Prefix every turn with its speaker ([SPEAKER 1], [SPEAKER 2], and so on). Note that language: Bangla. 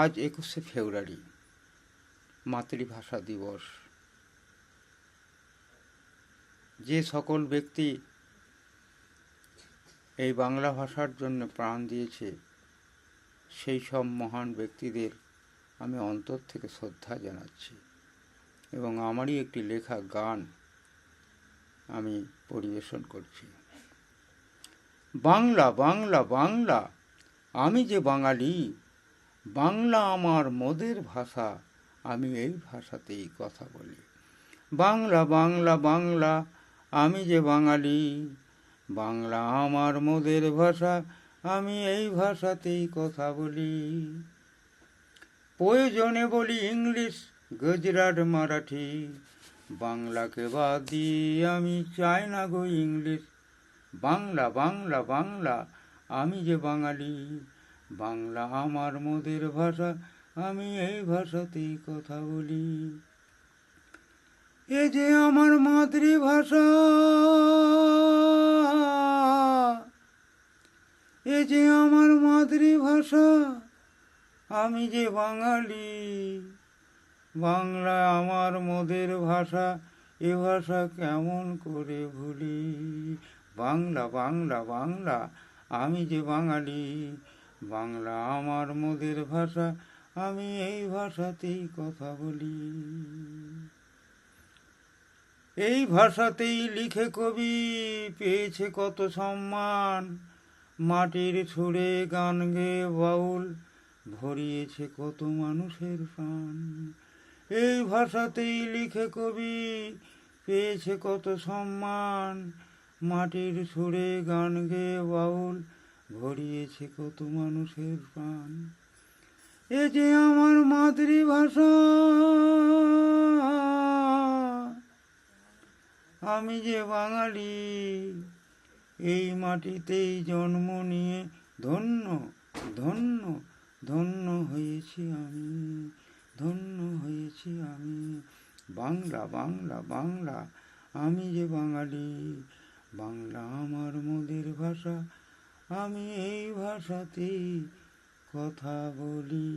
[SPEAKER 1] আজ একুশে ফেব্রুয়ারি, মাতৃভাষা দিবস। যে সকল ব্যক্তি এই বাংলা ভাষার জন্য প্রাণ দিয়েছে, সেই সব মহান ব্যক্তিদের আমি অন্তর থেকে শ্রদ্ধা জানাচ্ছি এবং আমারই একটি লেখা গান আমি পরিবেশন করছি। বাংলা বাংলা বাংলা, আমি যে বাঙালি বাংলা আমার মোদের ভাষা, আমি এই ভাষাতেই কথা বলি। বাংলা বাংলা বাংলা, আমি যে বাঙালি, বাংলা আমার মোদের ভাষা, আমি এই ভাষাতেই কথা বলি। প্রয়োজনে বলি ইংলিশ, গুজরাট, মারাঠি, বাংলাকে বাদ দিয়ে আমি চাই না গো ইংলিশ। বাংলা বাংলা বাংলা, আমি যে বাঙালি বাংলা আমার মোদের ভাষা, আমি এই ভাষাতেই কথা বলি। এ যে আমার মাতৃভাষা, এ যে আমার মাতৃভাষা, আমি যে বাঙালি, বাংলা আমার মোদের ভাষা, এ ভাষা কেমন করে ভুলি? বাংলা বাংলা বাংলা, আমি যে বাঙালি বাংলা আমার মোদের ভাষা, আমি এই ভাষাতেই কথা বলি। এই ভাষাতেই লিখে কবি, পেয়েছে কত সম্মান। মাটির ছুড়ে গান গেয়ে বাউল, ভরিয়েছে কত মানুষের প্রাণ। এই ভাষাতেই লিখে কবি, পেয়েছে কত সম্মান। মাটির সুরে গান গেয়ে বাউল ভরিয়েছে কত মানুষের প্রাণ। এ যে আমার মাতৃভাষা, আমি যে বাঙালি, এই মাটিতেই জন্ম নিয়ে ধন্য ধন্য ধন্য হয়েছি আমি, ধন্য হয়েছি আমি। বাংলা বাংলা বাংলা, আমি যে বাঙালি, বাংলা আমার মোদের ভাষা। আমি এই ভাষাতেই কথা বলি।